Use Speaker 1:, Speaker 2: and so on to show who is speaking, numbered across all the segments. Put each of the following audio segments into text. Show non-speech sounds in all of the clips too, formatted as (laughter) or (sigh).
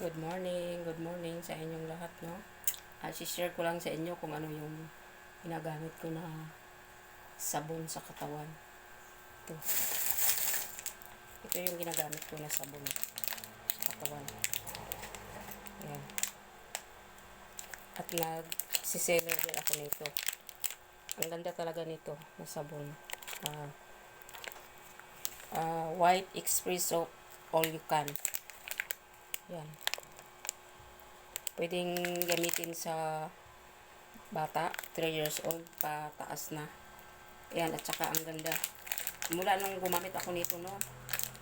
Speaker 1: Good morning, good morning sa inyong lahat, no? Uh, share ko lang sa inyo kung ano yung ginagamit ko na sabon sa katawan. Ito. Ito yung ginagamit ko na sabon sa katawan. Ayan. At nag-seller din ako nito. Ang ganda talaga nito na sabon. Ah, ah, white espresso all you can. Yan. Pwedeng gamitin sa bata, 3 years old, pataas na. Yan, at saka ang ganda. Mula nung gumamit ako nito, no,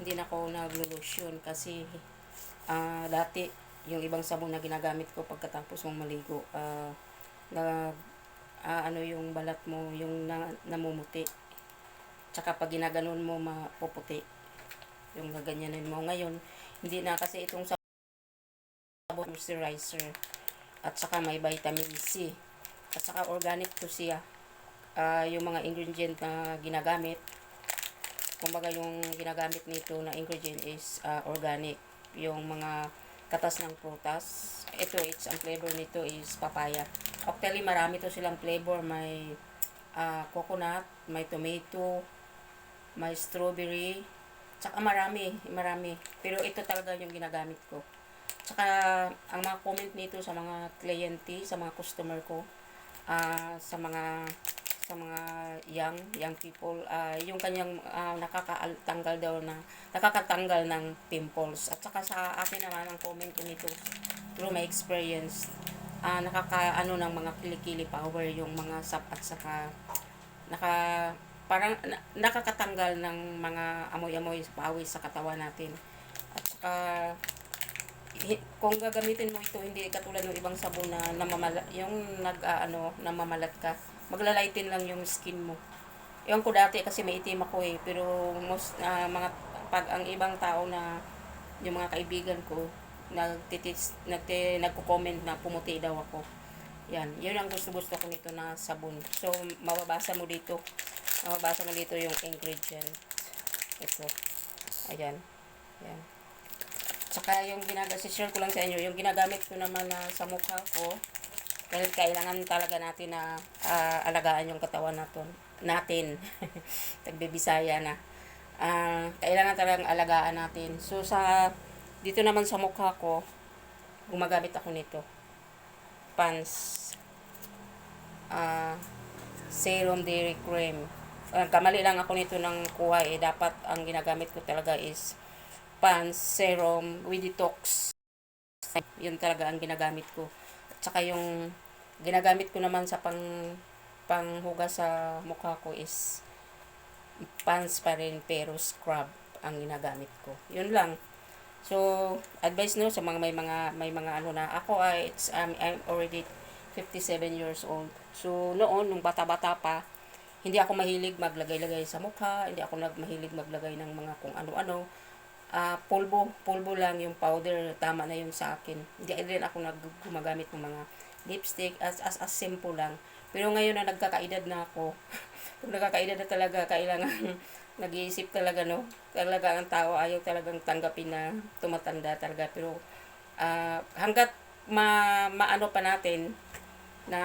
Speaker 1: hindi na ako naglo-lotion kasi ah dati, yung ibang sabon na ginagamit ko pagkatapos mong maligo, ah na ah, ano yung balat mo, yung na, namumuti. Tsaka pag ginaganon mo, mapuputi. Yung gaganyanin mo. Ngayon, hindi na kasi itong moisturizer. At saka may vitamin C. At saka organic to siya. Ah, yung mga ingredient na ginagamit, kumbaga yung ginagamit nito na ingredient is ah, organic. Yung mga katas ng prutas. Ito, it's ang flavor nito is papaya. Actually, marami to silang flavor. May ah, coconut, may tomato, may strawberry, tsaka marami, marami. Pero ito talaga yung ginagamit ko. Tsaka, ang mga comment nito sa mga kliyente, sa mga customer ko, ah sa mga sa mga young young people ah yung kanyang ah, nakakatanggal daw na nakakatanggal ng pimples. At saka sa akin naman ang comment ko nito through my experience ah nakakaano ng mga kilikili power yung mga sap at saka naka parang na, nakakatanggal ng mga amoy-amoy pawis sa katawan natin. At saka kung gagamitin mo ito hindi katulad ng ibang sabon na namamala yung nag ah, ano namamalat ka maglalaitin lang yung skin mo. Yung ko dati kasi may itim ako eh pero most ah, mga pag ang ibang tao na yung mga kaibigan ko nagtitis nagte nagko-comment na pumuti daw ako. Yan yun ang gusto gusto ko nito na sabon. So mababasa mo dito mababasa mo dito yung ingredient. Ito. Ayan. Yan Tsaka yung ginagamit, share ko lang sa inyo, yung ginagamit ko naman na sa mukha ko, dahil kailangan talaga natin na ah, alagaan yung katawan natin. (laughs) Natin. Tagbibisaya na. Ah, kailangan talagang alagaan natin. So, sa, dito naman sa mukha ko, gumagamit ako nito. Pans. Ah, serum dairy cream. Ah, kamali lang ako nito ng kuha eh. Dapat ang ginagamit ko talaga is pans, serum, with detox. Yun talaga ang ginagamit ko. At saka yung ginagamit ko naman sa pang panghugas sa mukha ko is pans pa rin pero scrub ang ginagamit ko. Yun lang. So, advice no sa mga may mga may mga ano na ako ay it's um, I'm already 57 years old. So, noon nung bata-bata pa, hindi ako mahilig maglagay-lagay sa mukha, hindi ako nag mahilig maglagay ng mga kung ano-ano ah pulbo, pulbo lang yung powder, tama na yun sa akin. Hindi rin ako nag gumagamit ng mga lipstick, as, as, as simple lang. Pero ngayon na nagkakaedad na ako, (laughs) kung nagkakaedad na talaga, kailangan (laughs) nag-iisip talaga, no? Talaga ang tao ayaw talagang tanggapin na tumatanda talaga. Pero ah hanggat ma, maano pa natin na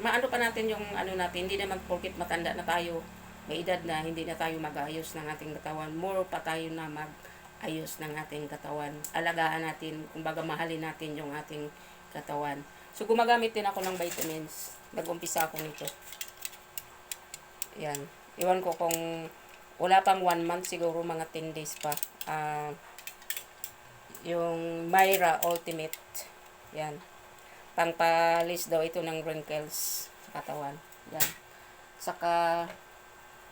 Speaker 1: maano pa natin yung ano natin, hindi naman porkit matanda na tayo, may edad na hindi na tayo mag-ayos ng ating katawan. More pa tayo na mag-ayos ng ating katawan. Alagaan natin, kumbaga mahalin natin yung ating katawan. So, gumagamit din ako ng vitamins. Nag-umpisa ako nito. Yan. Iwan ko kung wala pang one month, siguro mga 10 days pa. Ah, yung Myra Ultimate. Yan. Pangpalis daw ito ng wrinkles sa katawan. Yan. Saka,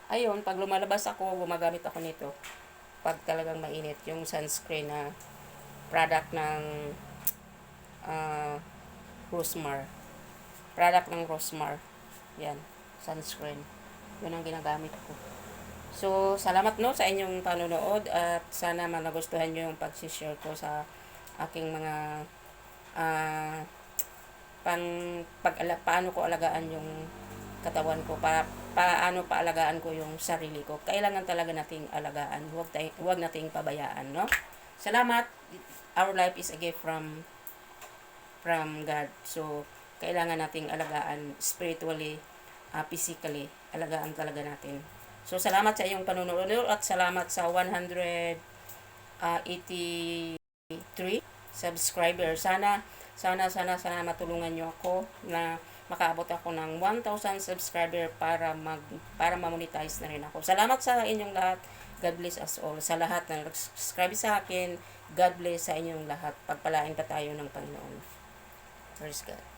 Speaker 1: ayun, pag lumalabas ako, gumagamit ako nito. Pag talagang mainit, yung sunscreen na product ng uh, Rosmar. Product ng Rosmar. Yan, sunscreen. Yun ang ginagamit ko. So, salamat no sa inyong panonood at sana managustuhan nyo yung pag-share ko sa aking mga ah pang pag paano ko alagaan yung katawan ko para paano paalagaan ko yung sarili ko. Kailangan talaga nating alagaan. Huwag tay, huwag nating pabayaan, no? salamat. Our life is a gift from from God. So, kailangan nating alagaan spiritually, uh, physically. Alagaan talaga natin. So, salamat sa iyong panunood at salamat sa 183 subscriber. Sana, sana, sana, sana matulungan nyo ako na makaabot ako ng 1,000 subscriber para mag para ma-monetize na rin ako. Salamat sa inyong lahat. God bless us all. Sa lahat na subscribe sa akin, God bless sa inyong lahat. Pagpalain pa tayo ng Panginoon. Praise God.